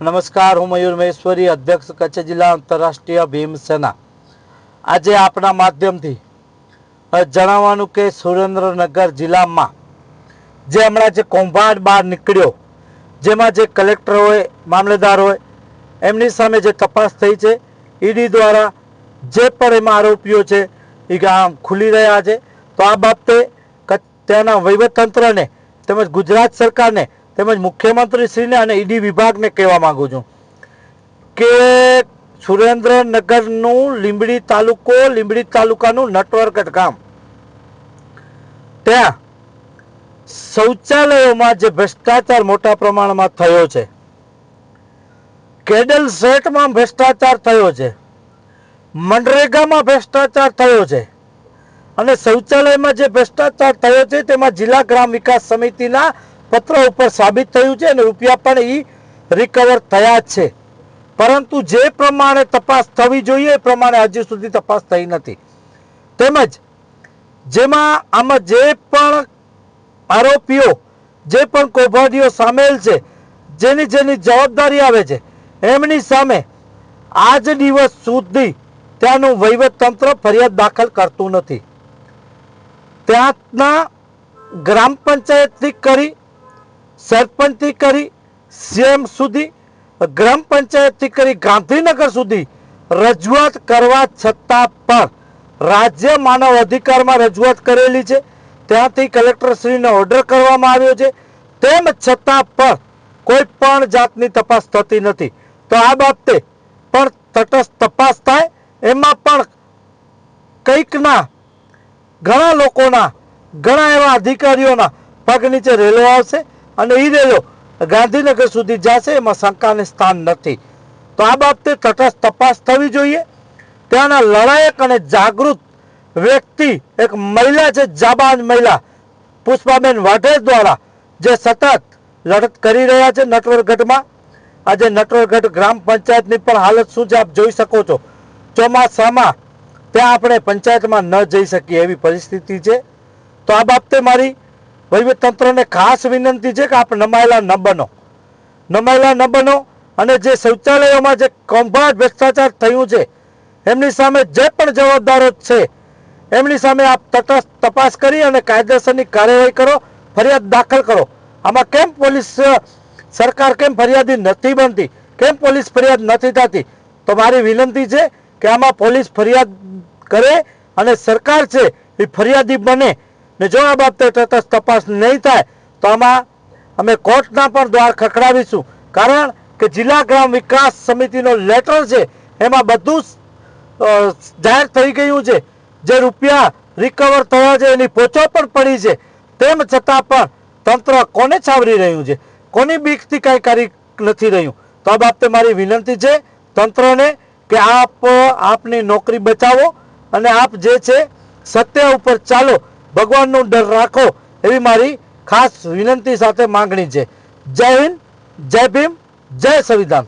નમસ્કાર, હું મયુર મહેશ્વરી, અધ્યક્ષ કચ્છ જિલ્લા આંતરરાષ્ટ્રીય ભીમ સેના. આજે આપણા માધ્યમથી જણાવવાનું કે સુરેન્દ્રનગર જિલ્લામાં જે હમણાં જે કૌભાંડ બહાર નીકળ્યો, જેમાં જે કલેક્ટર હોય, મામલેદાર હોય, એમની સામે જે તપાસ થઈ છે, ઈડી દ્વારા જે પણ એમાં આરોપીઓ છે, એ ગામ ખુલી રહ્યા છે. તો આ બાબતે ત્યાંના વહીવટતંત્રને તેમજ ગુજરાત સરકારને તેમજ મુખ્યમંત્રીશ્રીને અને ઈડી વિભાગને કહેવા માંગુ છું કે સુરેન્દ્રનગરનું લીંબડી તાલુકો, લીંબડી તાલુકાનું નટવરગઢ ગામ. ત્યાં શૌચાલયોમાં જે ભ્રષ્ટાચાર મોટા પ્રમાણમાં થયો છે, કેડલ સેટમાં ભ્રષ્ટાચાર થયો છે, મનરેગામાં ભ્રષ્ટાચાર થયો છે અને શૌચાલયમાં જે ભ્રષ્ટાચાર થયો છે તેમાં જિલ્લા ગ્રામ વિકાસ સમિતિના પત્ર ઉપર સાબિત થયું છે અને રૂપિયા પણ એ રિકવર થયા છે. પરંતુ જે પ્રમાણે તપાસ થવી જોઈએ, એ પ્રમાણે હજી સુધી તપાસ થઈ નથી. તેમજ જેમાં આમાં જે પણ આરોપીઓ, જે પણ કૌભાંડીઓ સામેલ છે, જેની જેની જવાબદારી આવે છે, એમની સામે આજ દિવસ સુધી ત્યાંનું વહીવટ તંત્ર ફરિયાદ દાખલ કરતું નથી. ત્યાંના ગ્રામ પંચાયતથી કરી સરપંચથી કરી સીએમ સુધી, ગ્રામ પંચાયતથી કરી ગાંધીનગર સુધી રજૂઆત કરવા છતાં પણ રાજ્ય માનવ અધિકારમાં રજૂઆત કરેલી છે. ત્યાંથી કલેક્ટરશ્રીને ઓર્ડર કરવામાં આવ્યો છે. તેમ છતાં પણ કોઈ પણ જાતની તપાસ થતી નથી. તો આ બાબતે પણ તટસ્થ તપાસ થાય. એમાં પણ કંઈકના ઘણા લોકોના, ઘણા એવા અધિકારીઓના પગ નીચે રેલો આવશે. અને એ રેલો, ગાંધીનગર સુધી જશે, એમાં શંકાને સ્થાન નથી. તો આ બાબતે તટસ્થ તપાસ થવી જોઈએ. ત્યાંના લડાયક અને જાગૃત વ્યક્તિ એક મહિલા છે, જાબાન મહિલા, પુષ્પાબેન વાઢેર દ્વારા, જે સતત લડત કરી રહ્યા છે નટવરગઢમાં. આજે નટવરગઢ ગ્રામ પંચાયતની પણ હાલત શું છે, આપ જોઈ શકો છો. ચોમાસામાં ત્યાં આપણે પંચાયતમાં ન જઈ શકીએ એવી પરિસ્થિતિ છે. તો આ બાબતે મારી વહીવટતંત્રને ખાસ વિનંતી છે કે આપ નમાયેલા ન બનો. નમાયેલા ન બનો અને જે શૌચાલયોમાં જે કૌભાંડ ભ્રષ્ટાચાર થયું છે, એમની સામે જે પણ જવાબદારો છે, એમની સામે આપ તટસ્થ તપાસ કરી અને કાયદેસરની કાર્યવાહી કરો, ફરિયાદ દાખલ કરો. આમાં કેમ પોલીસ સરકાર કેમ ફરિયાદી નથી બનતી? કેમ પોલીસ ફરિયાદ નથી થતી? તો મારી વિનંતી છે કે આમાં પોલીસ ફરિયાદ કરે અને સરકાર છે એ ફરિયાદી બને. ને જો આ બાબતે તટસ્થ તપાસ નહીં થાય, તો આમાં અમે કોર્ટના પણ દ્વાર ખખડાવીશું. કારણ કે જિલ્લા ગ્રામ વિકાસ સમિતિનો લેટર છે, એમાં બધું જાહેર થઈ ગયું છે. જે રૂપિયા રિકવર થયા છે, એની પોચો પણ પડી છે. તેમ છતાં પણ તંત્ર કોને છાવરી રહ્યું છે? કોની બીકથી કાંઈ કરી નથી રહ્યું? તો આ બાબતે મારી વિનંતી છે, તંત્રને કે આપ, આપની નોકરી બચાવો અને આપ જે છે, સત્ય ઉપર ચાલો. ભગવાનનો ડર રાખો એવી મારી ખાસ વિનંતી સાથે માંગણી છે. જય હિન્દ, જય ભીમ, જય સંવિધાન.